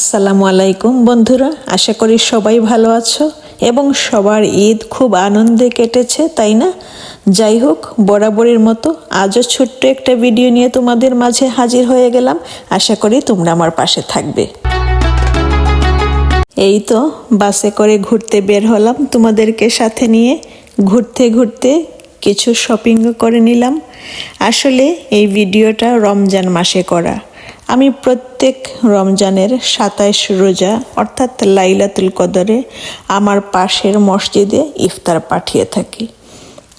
আসসালামু আলাইকুম বন্ধুরা, আশা করি সবাই ভালো আছো এবং সবার ঈদ খুব আনন্দে কেটেছে, তাই না? যাই হোক, বরাবরের মতো আজও ছোট্ট একটা ভিডিও নিয়ে তোমাদের মাঝে হাজির হয়ে গেলাম। আশা করি তোমরা আমার পাশে থাকবে। এই তো, বাসে করে ঘুরতে বের হলাম তোমাদেরকে সাথে নিয়ে। ঘুরতে ঘুরতে কিছু শপিংও করে নিলাম। আসলে এই ভিডিওটা রমজান মাসে করা। আমি প্রত্যেক রমজানের সাতাইশ রোজা, অর্থাৎ লাইলাতুল কদরে, আমার পাশের মসজিদে ইফতার পাঠিয়ে থাকি।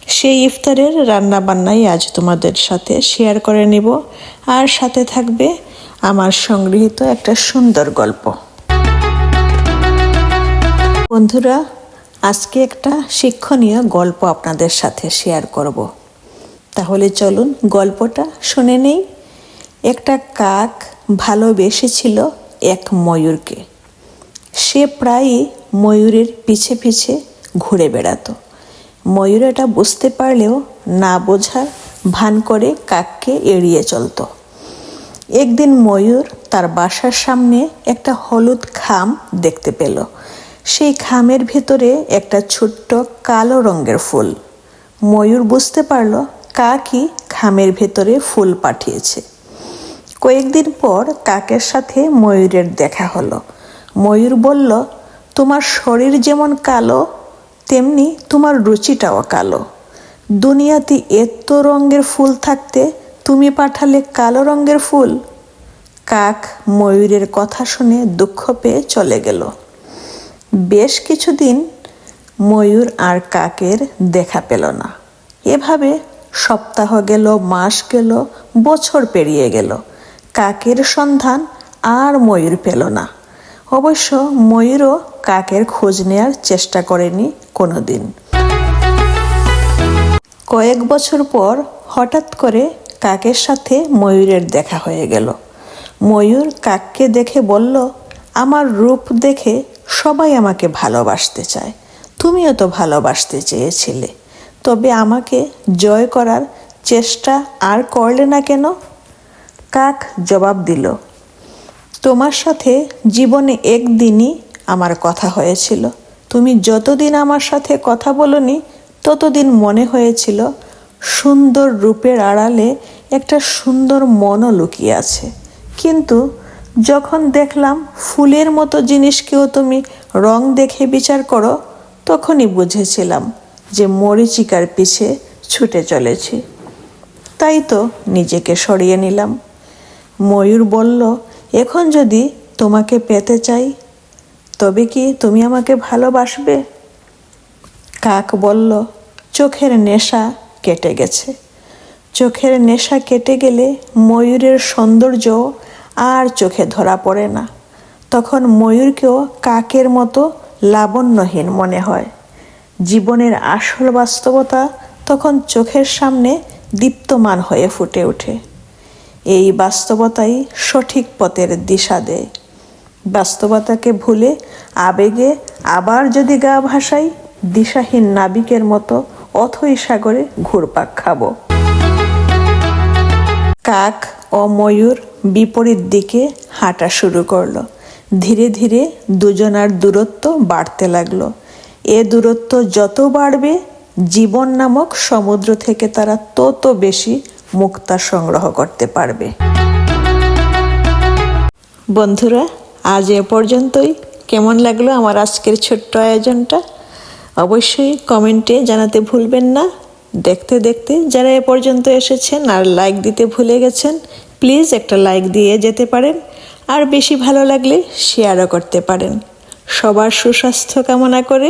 সেই ইফতারের রান্না বান্নাই আজ তোমাদের সাথে শেয়ার করে নেব। আর সাথে থাকবে আমার সংগৃহীত একটা সুন্দর গল্প। বন্ধুরা, আজকে একটা শিক্ষণীয় গল্প আপনাদের সাথে শেয়ার করব। তাহলে চলুন গল্পটা শুনে নেই। একটা কাক ভালোবেসেছিল এক ময়ূরকে। সে প্রায়ই ময়ূরের পিছে পিছে ঘুরে বেড়াতো। ময়ূর এটা বুঝতে পারলেও না বোঝার ভান করে কাককে এড়িয়ে চলতো। একদিন ময়ূর তার বাসার সামনে একটা হলুদ খাম দেখতে পেল। সেই খামের ভিতরে একটা ছোট্ট কালো রঙের ফুল। ময়ূর বুঝতে পারল কাকই খামের ভেতরে ফুল পাঠিয়েছে। কয়েকদিন পর কাকের সাথে ময়ূরের দেখা হলো। ময়ূর বলল, তোমার শরীর যেমন কালো, তেমনি তোমার রুচিটাও কালো। দুনিয়াতে এত রঙের ফুল থাকতে তুমি পাঠালে কালো রঙের ফুল? কাক ময়ূরের কথা শুনে দুঃখ পেয়ে চলে গেল। বেশ কিছুদিন ময়ূর আর কাকের দেখা পেল না। এভাবে সপ্তাহ গেল, মাস গেল, বছর পেরিয়ে গেল। কাকের সন্ধান আর ময়ূর পেল না। অবশ্য ময়ূরও কাকের খোঁজ নেয়ার চেষ্টা করেনি কোনো দিন কয়েক বছর পর হঠাৎ করে কাকের সাথে ময়ূরের দেখা হয়ে গেল। ময়ূর কাককে দেখে বলল, আমার রূপ দেখে সবাই আমাকে ভালোবাসতে চায়। তুমিও তো ভালোবাসতে চেয়েছিলে। তবে আমাকে জয় করার চেষ্টা আর করলে না কেন? কাক জবাব দিল, তোমার সাথে জীবনে একদিনই আমার কথা হয়েছিল। তুমি যতদিন আমার সাথে কথা বলনি, ততদিন মনে হয়েছিল সুন্দর রূপের আড়ালে একটা সুন্দর মনও লুকিয়ে আছে। কিন্তু যখন দেখলাম ফুলের মতো জিনিসকেও তুমি রং দেখে বিচার করো, তখনই বুঝেছিলাম যে মরিচিকার পিছে ছুটে চলেছি। তাই তো নিজেকে সরিয়ে নিলাম। ময়ূর বলল, এখন যদি তোমাকে পেতে চাই, তবে কি তুমি আমাকে ভালোবাসবে? কাক বলল, চোখের নেশা কেটে গেছে। চোখের নেশা কেটে গেলে ময়ূরের সৌন্দর্য আর চোখে ধরা পড়ে না। তখন ময়ূরকেও কাকের মতো লাবণ্যহীন মনে হয়। জীবনের আসল বাস্তবতা তখন চোখের সামনে দীপ্তমান হয়ে ফুটে ওঠে। এই বাস্তবতাই সঠিক পথের দিশা দেয়। বাস্তবতাকে ভুলে আবেগে আবার যদি গা ভাসাই, দিশাহীন নাবিকের মতো অথই সাগরে ঘুরপাক খাব। কাক ও ময়ূর বিপরীত দিকে হাঁটা শুরু করল। ধীরে ধীরে দুজনার দূরত্ব বাড়তে লাগল। এ দূরত্ব যত বাড়বে, জীবন নামক সমুদ্র থেকে তারা তত বেশি মুক্তা সংগ্রহ করতে পারবে। বন্ধুরা, আজ এ পর্যন্তই। কেমন লাগল আমার আজকের ছোট্ট আয়োজনটা? অবশ্যই কমেন্টে জানাতে ভুলবেন না। দেখতে দেখতে যারা এ পর্যন্ত এসেছেন আর লাইক দিতে ভুলে গেছেন, প্লিজ একটা লাইক দিয়ে যেতে পারেন। আর বেশি ভালো লাগলে শেয়ারও করতে পারেন। সবার সুস্বাস্থ্য কামনা করে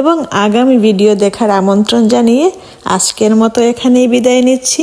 এবং আগামী ভিডিও দেখার আমন্ত্রণ জানিয়ে আজকের মতো এখানেই বিদায় নিচ্ছি।